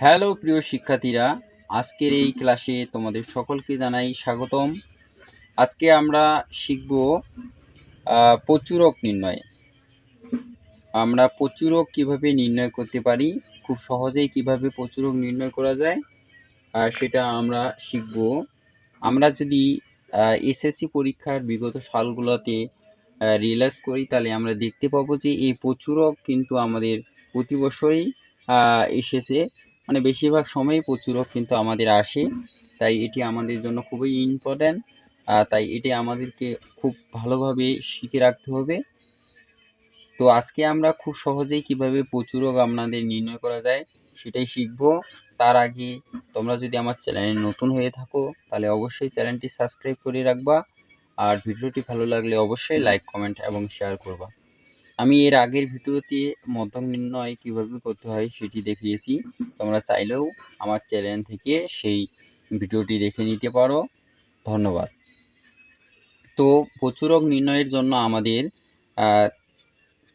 Hello প্রিয় শিক্ষার্থীরা, আজকের এই ক্লাসে তোমাদের সকলকে জানাই স্বাগতম। আজকে আমরা শিখব প্রচুরক নির্ণয়। আমরা প্রচুরক কীভাবে নির্ণয় করতে পারি, খুব সহজেই কীভাবে প্রচুরক নির্ণয় করা যায় সেটা আমরা শিখব। আমরা যদি এসএসসি পরীক্ষার বিগত সালগুলোতে রিয়েলাইজ করি, তাহলে আমরা দেখতে পাবো যে এই প্রচুরক কিন্তু আমাদের প্রতি বছরই এসেছে। মানে বেশিরভাগ সময়ই প্রচুরক কিন্তু আমাদের আসে। তাই এটি আমাদের জন্য খুবই ইম্পর্ট্যান্ট তাই এটি আমাদেরকে খুব ভালোভাবে শিখে রাখতে হবে। তো আজকে আমরা খুব সহজেই কীভাবে প্রচুরক আপনাদের নির্ণয় করা যায়, সেটাই শিখব। তার আগে তোমরা যদি আমার চ্যানেলে নতুন হয়ে থাকো, তাহলে অবশ্যই চ্যানেলটি সাবস্ক্রাইব করে রাখবা। আর ভিডিওটি ভালো লাগলে অবশ্যই লাইক কমেন্ট এবং শেয়ার করবা। আমি এর আগের ভিডিওতে মধ্যক নির্ণয় কীভাবে করতে হয় সেটি দেখিয়েছি। তোমরা চাইলেও আমার চ্যানেল থেকে সেই ভিডিওটি দেখে নিতে পারো। ধন্যবাদ। তো প্রচুরক নির্ণয়ের জন্য আমাদের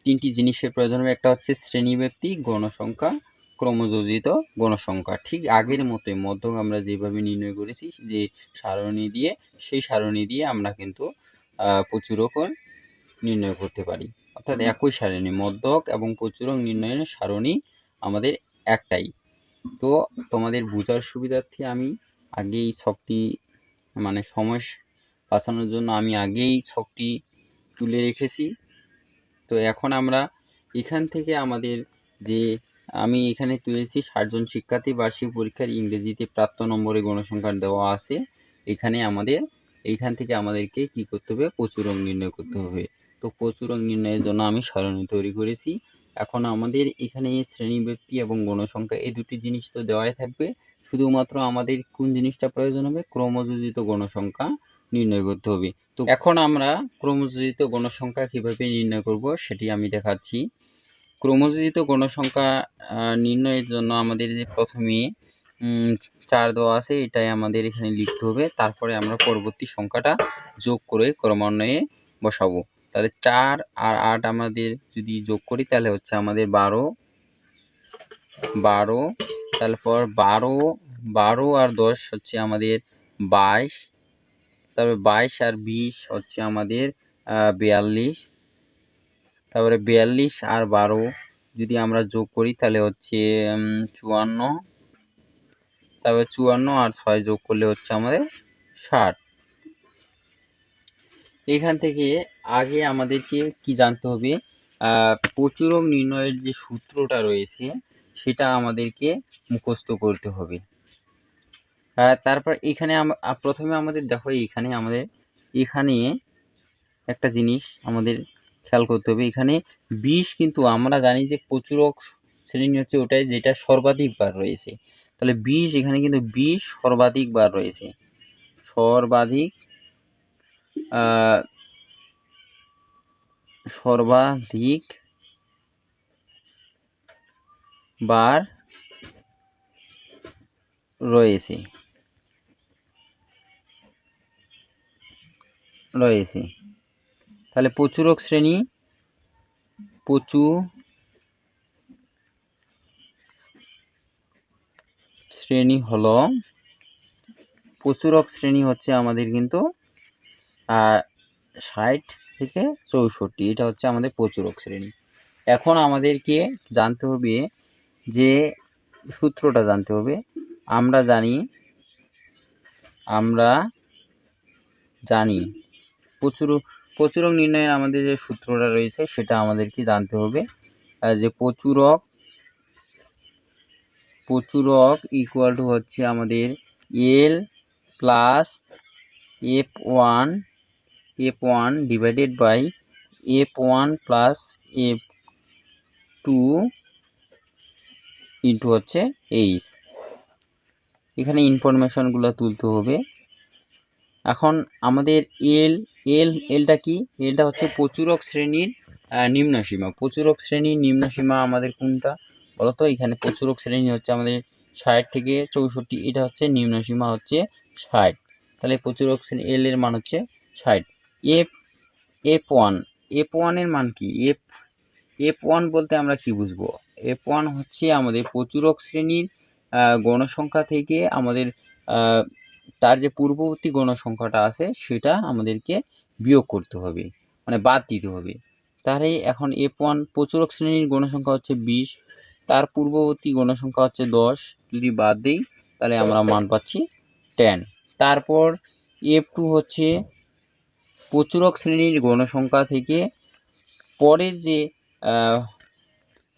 তিনটি জিনিসের প্রয়োজন হবে। একটা হচ্ছে শ্রেণীব্যক্তি গণসংখ্যা, ক্রমযোজিত গণসংখ্যা। ঠিক আগের মতোই মধ্যক আমরা যেভাবে নির্ণয় করেছি, যে সারণী দিয়ে, সেই সারণী দিয়ে আমরা কিন্তু প্রচুরক নির্ণয় করতে পারি। অর্থাৎ একই সারণী মধ্যক এবং প্রচুরক নির্ণয়ের সারণী আমাদের একটাই। তো তোমাদের বোঝার সুবিধার্থে আমি আগেই ছকটি মানে সময় বাঁচানোর জন্য আমি আগেই ছকটি তুলে রেখেছি। তো এখন আমরা এখান থেকে আমাদের যে আমি এখানে তুলেছি ষাটজন শিক্ষার্থী বার্ষিক পরীক্ষার ইংরেজিতে প্রাপ্ত নম্বরে গণসংখ্যার দেওয়া আছে। এখানে আমাদের এইখান থেকে আমাদেরকে কি করতে হবে? প্রচুরক নির্ণয় করতে হবে। তো প্রচুরক নির্ণয়ের জন্য আমি সারণী তৈরি করেছি। এখন আমাদের এখানে শ্রেণীব্যক্তি এবং গণসংখ্যা এই দুটি জিনিস তো দেওয়াই থাকবে। শুধুমাত্র আমাদের কোন জিনিসটা প্রয়োজন হবে? ক্রমযোজিত গণসংখ্যা নির্ণয় করতে হবে। তো এখন আমরা ক্রমযোজিত গণসংখ্যা কীভাবে নির্ণয় করব সেটি আমি দেখাচ্ছি। ক্রমযোজিত গণসংখ্যা নির্ণয়ের জন্য আমাদের যে প্রথমে চার দেওয়া আছে, এটাই আমাদের এখানে লিখতে হবে। তারপরে আমরা পরবর্তী সংখ্যাটা যোগ করে ক্রমান্বয়ে বসাবো। তাহলে চার আর আট আমাদের যদি যোগ করি তাহলে হচ্ছে আমাদের বারো। বারো তারপর বারো বারো আর দশ হচ্ছে আমাদের বাইশ। তারপরে বাইশ আর বিশ হচ্ছে আমাদের বিয়াল্লিশ। তারপরে বিয়াল্লিশ আর বারো যদি আমরা যোগ করি তাহলে হচ্ছে চুয়ান্ন। তারপরে চুয়ান্ন আর ছয় যোগ করলে হচ্ছে আমাদের ষাট। এখান থেকে আগে আমাদেরকে কি জানতে হবে? প্রচুরক নির্ণয়ের যে সূত্রটা রয়েছে, সেটা আমাদেরকে মুখস্থ করতে হবে। তারপর এখানে প্রথমে আমাদের দেখো, এখানে আমাদের, এখানে একটা জিনিস আমাদের খেয়াল করতে হবে। এখানে বিশ কিন্তু আমরা জানি যে প্রচুরক শ্রেণি হচ্ছে ওটাই যেটা সর্বাধিক বার রয়েছে। তাহলে বিশ এখানে কিন্তু বিশ সর্বাধিক বার রয়েছে। সর্বাধিক সর্বাধিক বার রয়েছে। রয়েছে। তাহলে প্রচুরক শ্রেণি, প্রচু শ্রেণি হলো, প্রচুরক শ্রেণি হচ্ছে আমাদের কিন্তু ষাট থেকে চৌষট্টি, এটা হচ্ছে আমাদের প্রচুরক শ্রেণি এখন আমাদেরকে জানতে হবে যে সূত্রটা জানতে হবে। আমরা জানি আমরা জানি, প্রচুর, প্রচুরক নির্ণয়ের আমাদের যে সূত্রটা রয়েছে, সেটা আমাদেরকে জানতে হবে। যে প্রচুরক প্রচুরক ইকুয়াল টু হচ্ছে আমাদের L plus F one F one divided by F one plus F two into হচ্ছে এইচ এখানে ইনফরমেশনগুলো তুলতে হবে। এখন আমাদের এল এল এলটা কি? এলটা হচ্ছে প্রচুরক শ্রেণির আহ, নিম্ন সীমা। প্রচুরক শ্রেণির নিম্ন সীমা আমাদের কোনটা? বলতো এখানে প্রচুরক শ্রেণি হচ্ছে আমাদের ষাট থেকে চৌষট্টি এটা হচ্ছে নিম্ন সীমা হচ্ছে ষাট। তাহলে প্রচুরক শ্রেণি এল এর মান হচ্ছে ষাট। এফ এফ ওয়ান এফ ওয়ানের মান কি? এফ এফ ওয়ান বলতে আমরা কি বুঝব? এফ ওয়ান হচ্ছে আমাদের প্রচুরক শ্রেণির গণসংখ্যা থেকে আমাদের তার যে পূর্ববর্তী গণসংখ্যাটা আছে সেটা আমাদেরকে বিয়োগ করতে হবে মানে বাদ দিতে হবে। তাহলে এখন এফ ওয়ান প্রচুরক শ্রেণির গণসংখ্যা হচ্ছে বিশ, তার পূর্ববর্তী গণসংখ্যা হচ্ছে দশ, যদি বাদ দিই তাহলে আমরা মান পাচ্ছি টেন তারপর এফ টু হচ্ছে প্রচুরক শ্রেণির গণসংখ্যা থেকে পরের যে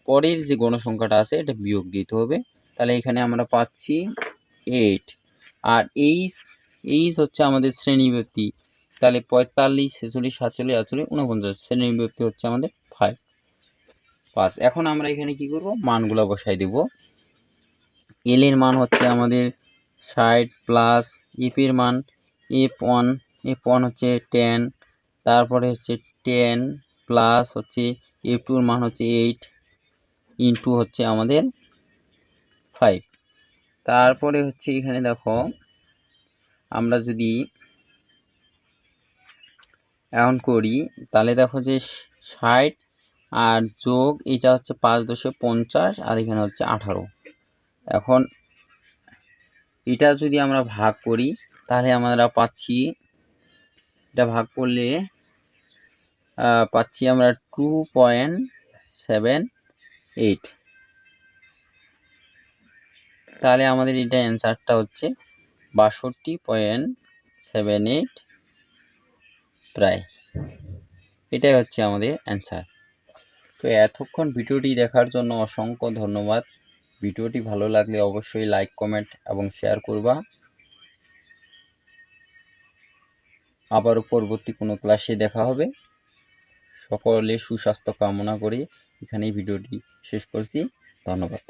পরের যে গণসংখ্যাটা আছে, এটা বিয়োগ দিতে হবে। তাহলে এখানে আমরা পাচ্ছি এইট আর এইচ এইচ হচ্ছে আমাদের শ্রেণীব্যক্তি তাহলে পঁয়তাল্লিশ, ছেচল্লিশ, সাতচল্লিশ, আটচল্লিশ উনপঞ্চাশ শ্রেণীব্যক্তি হচ্ছে আমাদের ফাইভ পাঁচ। এখন আমরা এখানে কি করব? মানগুলো বসাই দেব। এল এর মান হচ্ছে আমাদের ষাট প্লাস এফ এর মান এফ ওয়ান ওয়ান হচ্ছে টেন তারপরে হচ্ছে টেন প্লাস হচ্ছে এফ টুর মান হচ্ছে এইট ইন্টু হচ্ছে আমাদের ফাইভ তারপরে হচ্ছে এখানে দেখো, আমরা যদি এখন করি, তাহলে দেখো যে ষাট আর যোগ, এটা হচ্ছে পাঁচ দশে পঞ্চাশ আর এখানে হচ্ছে আঠারো। এখন এটা যদি আমরা ভাগ করি, তাহলে আমরা পাচ্ছি এটা ভাগ করলে পাচ্ছি আমরা টু পয়েন্ট সেভেন এইট তাহলে আমাদের এটা অ্যান্সারটা হচ্ছে বাষট্টি পয়েন্ট সেভেন এইট প্রায়। এটাই হচ্ছে আমাদের অ্যান্সার তো এতক্ষণ ভিডিওটি দেখার জন্য অসংখ্য ধন্যবাদ। ভিডিওটি ভালো লাগলে অবশ্যই লাইক কমেন্ট এবং শেয়ার করবা। আবারও পরবর্তী কোনো ক্লাসে দেখা হবে। সকলে সুস্বাস্থ্য কামনা করে এখানেই ভিডিওটি শেষ করছি। ধন্যবাদ।